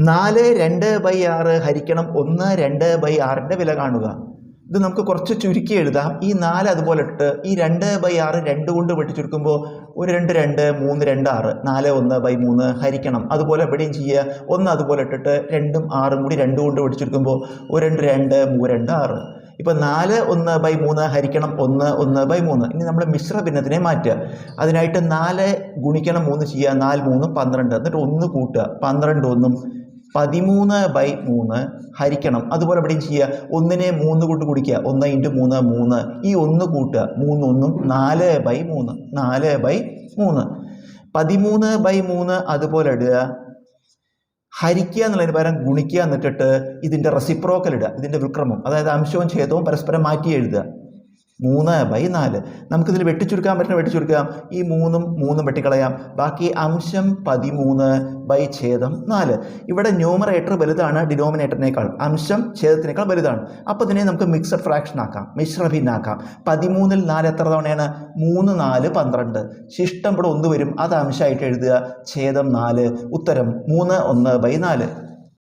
നാല് രണ്ട് ബൈ ആറ് ഹരിക്കണം ഒന്ന് രണ്ട് ബൈ ആറിന്റെ വില കാണുക. ഇത് നമുക്ക് കുറച്ച് ചുരുക്കി എഴുതാം. ഈ നാല് അതുപോലെ ഇട്ട് ഈ രണ്ട് ബൈ ആറ് രണ്ട് കൊണ്ട് വെട്ടി ചുരുക്കുമ്പോൾ ഒരു രണ്ട് രണ്ട് മൂന്ന് രണ്ട് ആറ് നാല് ഒന്ന് ബൈ മൂന്ന് ഹരിക്കണം. അതുപോലെ എവിടെയും ചെയ്യുക. ഒന്ന് അതുപോലെ ഇട്ടിട്ട് രണ്ടും ആറും കൂടി രണ്ട് കൊണ്ട് വെട്ടി ചുരുക്കുമ്പോൾ ഒരു രണ്ട് രണ്ട് മൂന്ന് രണ്ട് ആറ്. ഇപ്പോൾ നാല് ഒന്ന് ബൈ മൂന്ന് ഹരിക്കണം ഒന്ന് ഒന്ന് ബൈ മൂന്ന്. ഇനി നമ്മൾ മിശ്ര ഭിന്നത്തിനെ മാറ്റുക. അതിനായിട്ട് നാല് ഗുണിക്കണം മൂന്ന് ചെയ്യുക. നാല് മൂന്ന് പന്ത്രണ്ട്. എന്നിട്ട് ഒന്ന് കൂട്ടുക. പന്ത്രണ്ട് ഒന്നും പതിമൂന്ന് ബൈ മൂന്ന് ഹരിക്കണം. അതുപോലെ എവിടെയും ചെയ്യുക? ഒന്നിനെ മൂന്ന് കൊണ്ട് കുടിക്കുക ഒന്ന് ഇന്റു മൂന്ന് മൂന്ന്. ഈ ഒന്ന് കൂട്ടുക. മൂന്ന് ഒന്നും നാല് ബൈ മൂന്ന്. നാല് ബൈ മൂന്ന്. പതിമൂന്ന് ബൈ മൂന്ന് അതുപോലെ ഇടുക. ഹരിക്കുക എന്നുള്ളതിന് പകരം ഗുണിക്കുക എന്നിട്ടിട്ട് ഇതിന്റെ റെസിപ്രോക്കൽ ഇടുക. ഇതിന്റെ വിക്രമം. അതായത് അംശവും ഛേദവും പരസ്പരം മാറ്റി എഴുതുക മൂന്ന് ബൈ നാല്. നമുക്കിതിൽ വെട്ടിച്ചുരുക്കാൻ പറ്റുന്ന വെട്ടിച്ചുരുക്കാം. ഈ മൂന്നും മൂന്നും വെട്ടിക്കളയാം. ബാക്കി അംശം പതിമൂന്ന് ബൈ ഛേദം നാല്. ഇവിടെ ന്യൂമറേറ്റർ വലുതാണ് ഡിനോമിനേറ്ററിനേക്കാൾ അംശം ഛേദത്തിനേക്കാൾ വലുതാണ്. അപ്പോൾ ഇതിനെ നമുക്ക് മിക്സഡ് ഫ്രാക്ഷൻ ആക്കാം. മിശ്രഭിന്നാക്കാം പതിമൂന്നിൽ നാല് എത്ര തവണയാണ്? മൂന്ന് നാല് പന്ത്രണ്ട്. ശിഷ്ടം ഇവിടെ ഒന്ന് വരും. അത് അംശമായിട്ട് എഴുതുക. ഛേദം നാല്. ഉത്തരം മൂന്ന് ഒന്ന് ബൈ നാല്.